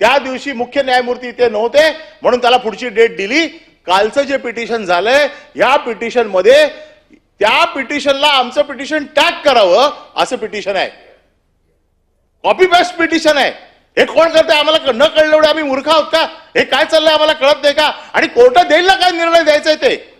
त्या दिवशी मुख्य न्यायमूर्ती इथे नव्हते म्हणून त्याला पुढची डेट दिली. कालचं जे पिटिशन झालंय या पिटिशनमध्ये त्या पिटिशनला आमचं पिटिशन टॅग करावं असं पिटिशन आहे. कॉपी पेस्ट पिटिशन आहे. हे कोण करते आम्हाला न कळलं एवढे आम्ही मूर्ख आहोत का? हे काय चाललंय आम्हाला कळत नाही का? आणि कोर्टात देईल ना काय निर्णय द्यायचा आहे ते?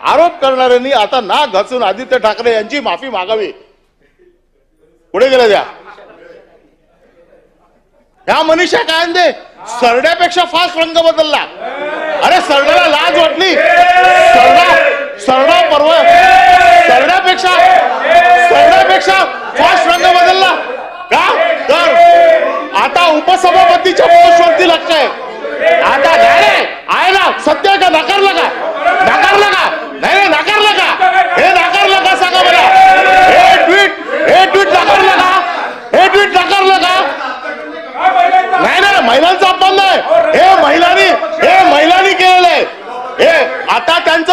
आरोप करणाऱ्यांनी आता ना घासून आदित्य ठाकरे यांची माफी मागावी. पुढे गेल्या द्या. ह्या मनीषा कायंदे सरड्यापेक्षा फास्ट रंग बदलला. अरे सरड्याला लाज वाटली. सरडा सरडा परवा सरड्यापेक्षा सरड्यापेक्षा फास्ट रंग बदलला. का? तर आता उपसभापतीच्या पोस्टवरती लक्ष आहे. आता आहे ना सत्य का? नकारला का नाकारलं का नाही नाही नाकारलं का हे नाकारलं का सांगा मला हे ट्विट हे ट्विट नाकारलं का हे ट्विट नाकारलं का नाही नाही महिलांचा अपमान नाही हे महिलांनी हे महिलांनी केलेलं आहे हे आता त्यांचं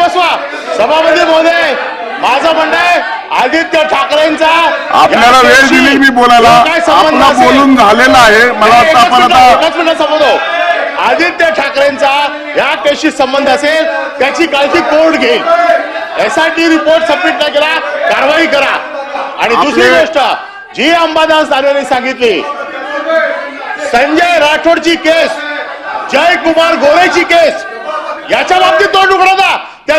बसवा. सभापती महोदय माझं म्हणणं आहे आदित्य ठाकरेंचा आपल्याला वेळ दिली मी बोलायला. काय संबंध आपला असेल- बोलून झालेला आहे. मला वाटतं एकच आपण मिनिटं, आता एकच मिनिट संबोधो आदित्य ठाकरेंचा या केसशी संबंध असेल त्याची काळजी कोर्ट घेईल? एसआयटी रिपोर्ट सबमिट नाही केला कारवाई करा. आणि दुसरी आपले- गोष्ट जी अंबादास दानवेने सांगितली संजय राठोडची केस जयकुमार गोरेची केस याच्या बाबतीत तोंड उघडत ना त्या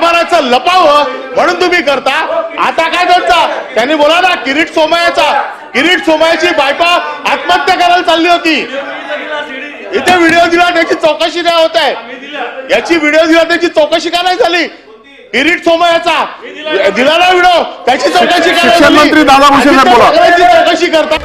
कारभाराचं लपावं म्हणून तुम्ही करता. आता काय त्यांचा त्यांनी बोला ना किरीट सोमयाचा किरीट सोमयाची बायको आत्महत्या करायला चालली होती. इथे व्हिडिओ दिला त्याची चौकशी नाही होत आहे? याची व्हिडिओ दिला त्याची चौकशी का नाही झाली? किरीट सोमयाचा दिला ना व्हिडिओ त्याची चौकशी का नाही शिक्षण झाली? मंत्री दादा भुसे चौकशी करता.